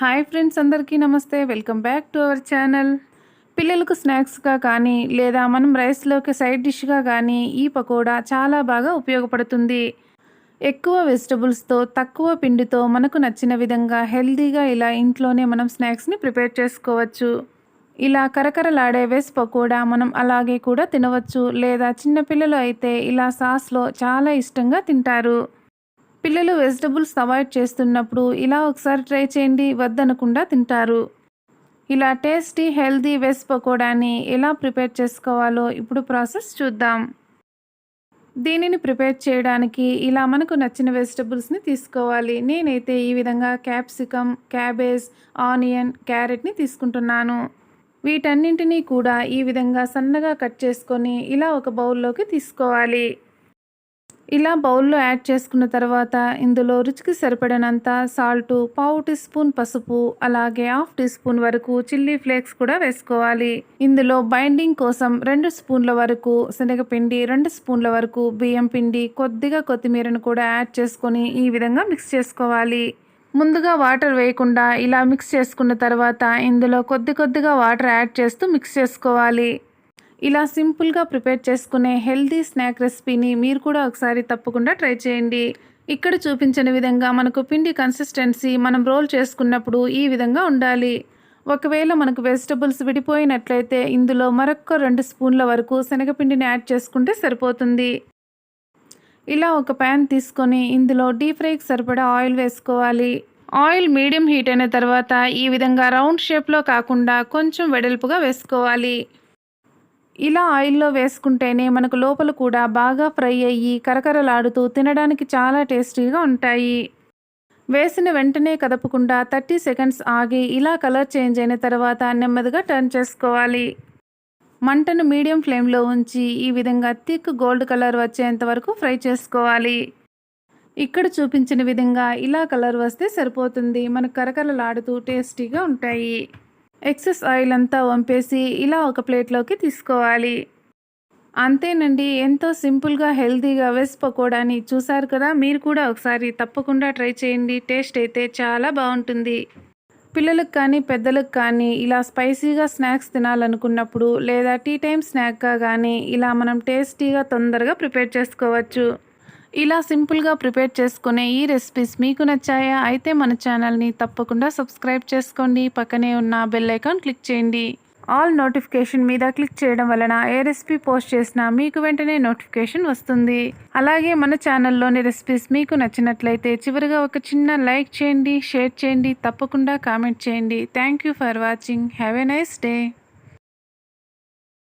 Hi friends అందరికీ నమస్తే. Welcome back to our channel. పిల్లలకు స్నాక్స్గా కానీ లేదా మనం రైస్లోకి సైడ్ డిష్గా కానీ ఈ పకోడా చాలా బాగా ఉపయోగపడుతుంది. ఎక్కువ వెజిటబుల్స్తో తక్కువ పిండితో మనకు నచ్చిన విధంగా హెల్తీగా ఇలా ఇంట్లోనే మనం స్నాక్స్ని ప్రిపేర్ చేసుకోవచ్చు. ఇలా కరకరలాడే వెజ్ పకోడా మనం అలాగే కూడా తినవచ్చు లేదా చిన్నపిల్లలు అయితే ఇలా సాస్లో చాలా ఇష్టంగా తింటారు. పిల్లలు వెజిటబుల్స్ అవాయిడ్ చేస్తున్నప్పుడు ఇలా ఒకసారి ట్రై చేయండి వద్దనకుండా తింటారు. ఇలా టేస్టీ హెల్దీ వెజ్ పకోడాని ఎలా ప్రిపేర్ చేసుకోవాలో ఇప్పుడు ప్రాసెస్ చూద్దాం. దీనిని ప్రిపేర్ చేయడానికి ఇలా మనకు నచ్చిన వెజిటబుల్స్ని తీసుకోవాలి. నేనైతే ఈ విధంగా క్యాప్సికమ్ క్యాబేజ్ ఆనియన్ క్యారెట్ని తీసుకుంటున్నాను. వీటన్నింటినీ కూడా ఈ విధంగా సన్నగా కట్ చేసుకొని ఇలా ఒక బౌల్లోకి తీసుకోవాలి. ఇలా బౌల్లో యాడ్ చేసుకున్న తర్వాత ఇందులో రుచికి సరిపడినంత సాల్టు పావు టీ స్పూన్ పసుపు అలాగే హాఫ్ టీ స్పూన్ వరకు చిల్లీ ఫ్లేక్స్ కూడా వేసుకోవాలి. ఇందులో బైండింగ్ కోసం రెండు స్పూన్ల వరకు శనగపిండి రెండు స్పూన్ల వరకు బియ్యం పిండి కొద్దిగా కొత్తిమీరను కూడా యాడ్ చేసుకొని ఈ విధంగా మిక్స్ చేసుకోవాలి. ముందుగా వాటర్ వేయకుండా ఇలా మిక్స్ చేసుకున్న తర్వాత ఇందులో కొద్ది కొద్దిగా వాటర్ యాడ్ చేస్తూ మిక్స్ చేసుకోవాలి. ఇలా సింపుల్గా ప్రిపేర్ చేసుకునే హెల్దీ స్నాక్ రెసిపీని మీరు కూడా ఒకసారి తప్పకుండా ట్రై చేయండి. ఇక్కడ చూపించిన విధంగా మనకు పిండి కన్సిస్టెన్సీ మనం రోల్ చేసుకున్నప్పుడు ఈ విధంగా ఉండాలి. ఒకవేళ మనకు వెజిటబుల్స్ విడిపోయినట్లయితే ఇందులో మరొక రెండు స్పూన్ల వరకు శనగపిండిని యాడ్ చేసుకుంటే సరిపోతుంది. ఇలా ఒక ప్యాన్ తీసుకొని ఇందులో డీప్ ఫ్రైకి సరిపడా ఆయిల్ వేసుకోవాలి. ఆయిల్ మీడియం హీట్ అయిన తర్వాత ఈ విధంగా రౌండ్ షేప్లో కాకుండా కొంచెం వెడల్పుగా వేసుకోవాలి. ఇలా ఆయిల్లో వేసుకుంటేనే మనకు లోపల కూడా బాగా ఫ్రై అయ్యి కరకరలాడుతూ తినడానికి చాలా టేస్టీగా ఉంటాయి. వేసిన వెంటనే కదపకుండా థర్టీ సెకండ్స్ ఆగి ఇలా కలర్ చేంజ్ అయిన తర్వాత నెమ్మదిగా టర్న్ చేసుకోవాలి. మంటను మీడియం ఫ్లేమ్లో ఉంచి ఈ విధంగా థిక్ గోల్డ్ కలర్ వచ్చేంత వరకు ఫ్రై చేసుకోవాలి. ఇక్కడ చూపించిన విధంగా ఇలా కలర్ వస్తే సరిపోతుంది. మనకు కరకరలాడుతూ టేస్టీగా ఉంటాయి. ఎక్సెస్ ఆయిల్ అంతా వంపేసి ఇలా ఒక ప్లేట్లోకి తీసుకోవాలి. అంతేనండి ఎంతో సింపుల్గా హెల్తీగా వెజ్ పకోడాని చూసారు కదా? మీరు కూడా ఒకసారి తప్పకుండా ట్రై చేయండి. టేస్ట్ అయితే చాలా బాగుంటుంది. పిల్లలకు కానీ పెద్దలకు కానీ ఇలా స్పైసీగా స్నాక్స్ తినాలనుకున్నప్పుడు లేదా టీ టైం స్నాక్గా కానీ ఇలా మనం టేస్టీగా తొందరగా ప్రిపేర్ చేసుకోవచ్చు. ఇలా సింపుల్గా ప్రిపేర్ చేసుకునే ఈ రెసిపీస్ మీకు నచ్చాయా? అయితే మన ఛానల్ని తప్పకుండా సబ్స్క్రైబ్ చేసుకోండి. పక్కనే ఉన్న బెల్ ఐకాన్ క్లిక్ చేయండి. ఆల్ నోటిఫికేషన్ మీద క్లిక్ చేయడం వలన ఏ రెసిపీ పోస్ట్ చేసినా మీకు వెంటనే నోటిఫికేషన్ వస్తుంది. అలాగే మన ఛానల్లోని రెసిపీస్ మీకు నచ్చినట్లయితే చివరిగా ఒక చిన్న లైక్ చేయండి షేర్ చేయండి తప్పకుండా కామెంట్ చేయండి. Thank you for watching. Have a nice day.